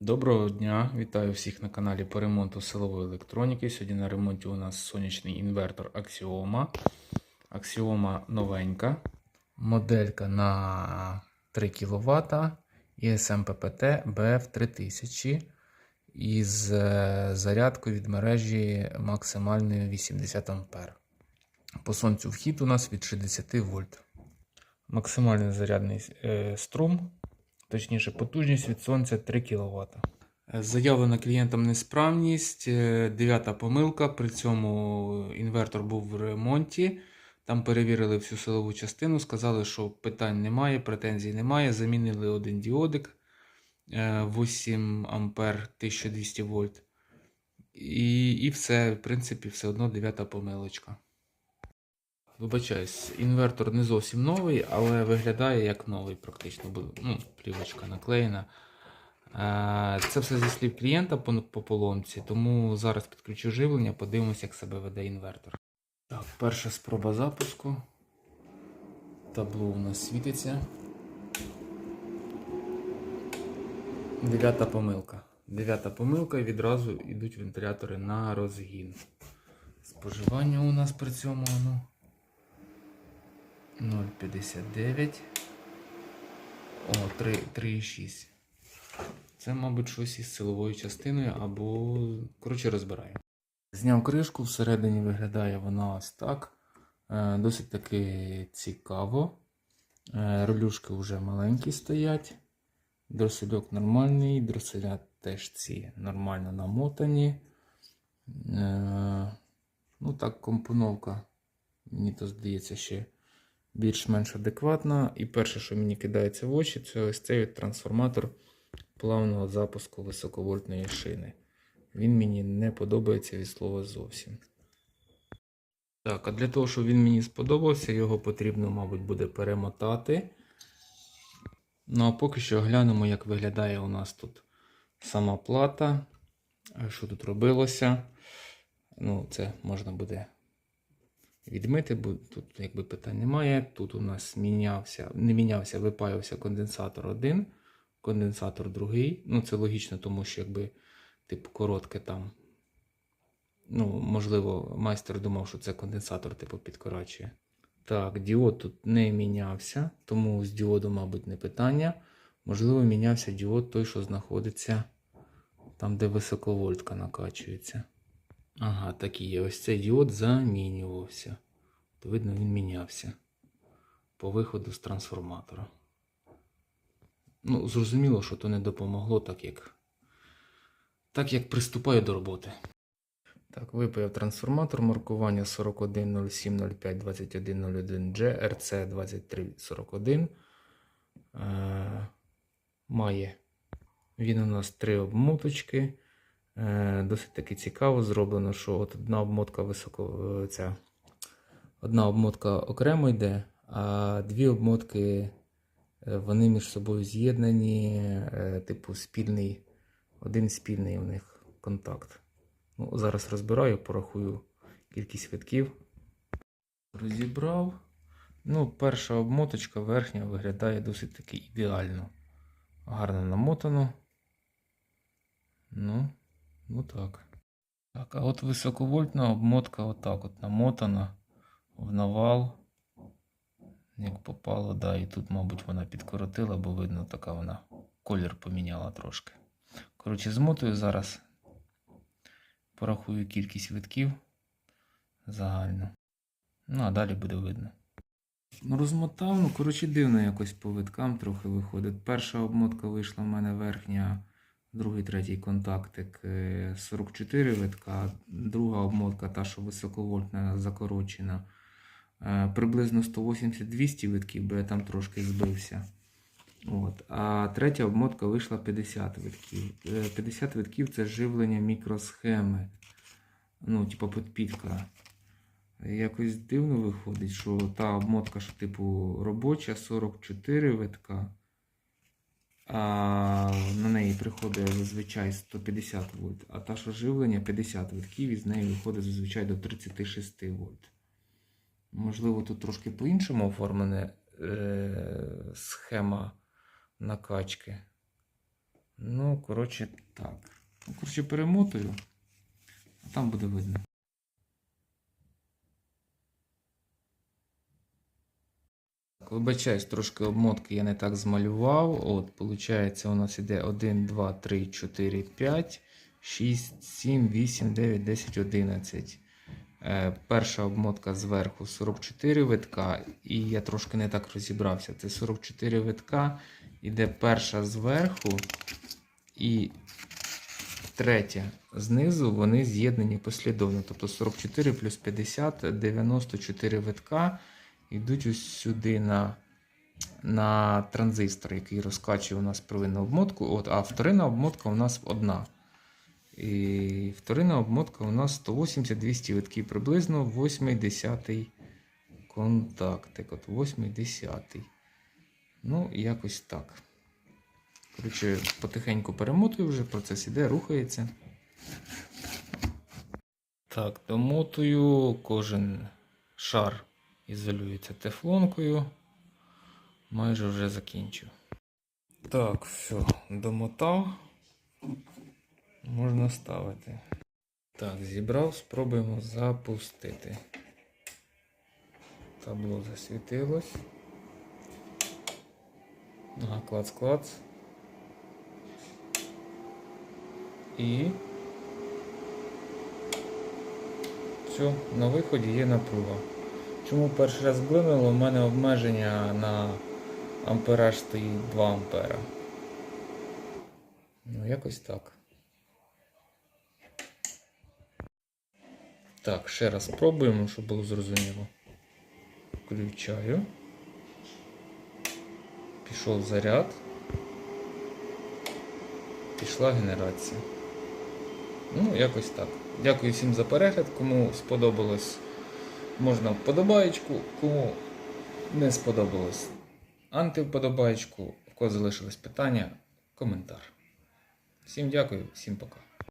Доброго дня, вітаю всіх на каналі по ремонту силової електроніки. Сьогодні на ремонті у нас сонячний інвертор Axioma. Axioma новенька. Моделька на 3 кВт PPT BF3000 із е, зарядкою від мережі максимальною 80 А. По сонцю вхід у нас від 60 вольт. Максимальний зарядний е, струм точніше потужність від сонця 3 кВт. Заявлена клієнтам несправність, е, дев'ята помилка. При цьому інвертор був в ремонті. Там перевірили всю силову частину, сказали, що питань немає, претензій немає. Замінили один діодик е, 8 ампер 1200 вольт. І, і все, в принципі, все одно дев'ята помилочка. Вибачаюсь, інвертор не зовсім новий, але виглядає як новий практично. Ну, плівочка наклеєна. Е, Це все зі слів клієнта по, по поломці, тому зараз підключу живлення, подивимося, як себе веде інвертор. Так, перша спроба запуску. Табло у нас світиться. Дев'ята помилка. Дев'ята помилка і відразу йдуть вентилятори на розгін. Споживання у нас при цьому. Ну, 0,59. О, 3,6. Це, мабуть, щось із силовою частиною або. Коротше, розбираю. Зняв кришку, всередині виглядає вона ось так. Е, Досить таки цікаво. Е, Релюшки вже маленькі стоять. Дросельок нормальний, дроселя теж ці нормально намотані. Е, Ну так, компоновка, мені то здається, ще більш-менш адекватна. І перше, що мені кидається в очі, це ось цей трансформатор плавного запуску високовольтної шини. Він мені не подобається від слова зовсім. Так, а для того, щоб він мені сподобався, його потрібно, мабуть, буде перемотати. Ну, а поки що глянемо, як виглядає у нас тут сама плата. Що тут робилося. Ну, це можна буде відмити, бо тут якби питань немає. Тут у нас мінявся, не мінявся, випаювався конденсатор один, конденсатор другий. Ну, це логічно, тому що якби типу коротке там. Ну, можливо, майстер думав, що це конденсатор, типу, підкорачує. Так, діод тут не мінявся, тому з діоду, мабуть, не питання. Можливо, мінявся діод той, що знаходиться там, де високовольтка накачується. Ага, так є. Ось цей діод замінювався. То видно, він мінявся по виходу з трансформатора. Ну, зрозуміло, що то не допомогло, так як, так як приступаю до роботи. Так, випаяв трансформатор маркування 4107052101G RC2341. Е, має він у нас три обмоточки. Е, досить таки цікаво зроблено, що от одна обмотка високо, е, ця, одна обмотка окремо йде, а дві обмотки е, вони між собою з'єднані, типу спільний, один спільний у них контакт. Ну, зараз розбираю, порахую кількість витків. Розібрав. Ну, перша обмоточка верхня виглядає досить таки ідеально. Гарно намотано. Ну, ну так. Так, а от високовольтна обмотка отак от намотана в навал. Як попало, да, і тут, мабуть, вона підкоротила, бо видно, така вона колір поміняла трошки. Коротше, змотую зараз. Порахую кількість витків загально. Ну, а далі буде видно. Ну, розмотав, ну, коротше, дивно якось по виткам трохи виходить. Перша обмотка вийшла в мене верхня, другий, третій контактик е, 44 витка, друга обмотка, та, що високовольтна, закорочена. е, Приблизно 180-200 витків, бо я там трошки збився. От. А третя обмотка вийшла 50 витків. Е, 50 витків це живлення мікросхеми. Ну, типу підпітка. Якось дивно виходить, що та обмотка, що типу робоча, 44 витка, на неї приходить зазвичай 150 вольт, а та, що живлення 50 витків, і з неї виходить зазвичай до 36 вольт. Можливо, тут трошки по-іншому оформлена е- схема накачки. Ну, коротше, так. Ну, коротше, перемотую, а там буде видно. Вибачаюсь, трошки обмотки я не так змалював. От, виходить, у нас іде 1, 2, 3, 4, 5, 6, 7, 8, 9, 10, 11. Е, перша обмотка зверху 44 витка, і я трошки не так розібрався. Це 44 витка, іде перша зверху і третя знизу, вони з'єднані послідовно. Тобто 44 плюс 50, 94 витка йдуть ось сюди на, на транзистор, який розкачує у нас первинну обмотку. От, а вторинна обмотка у нас одна. І вторинна обмотка у нас 180-200 витків приблизно 8-10 контактик. От 8-10. Ну, якось так. Коротше, потихеньку перемотую вже, процес іде, рухається. Так, домотую кожен шар ізолюється тефлонкою. Майже вже закінчив. Так, все, домотав. Можна ставити. Так, зібрав, спробуємо запустити. Табло засвітилось. Ага, клац-клац. І. Все, на виході є напруга. Чому перший раз блимнуло? У мене обмеження на ампераж стоїть 2 ампера. Ну, якось так. Так, ще раз спробуємо, щоб було зрозуміло. Включаю. Пішов заряд. Пішла генерація. Ну, якось так. Дякую всім за перегляд. Кому сподобалось, можна вподобаєчку, кому не сподобалось антивподобаєчку, в кого залишилось питання, коментар. Всім дякую, всім пока.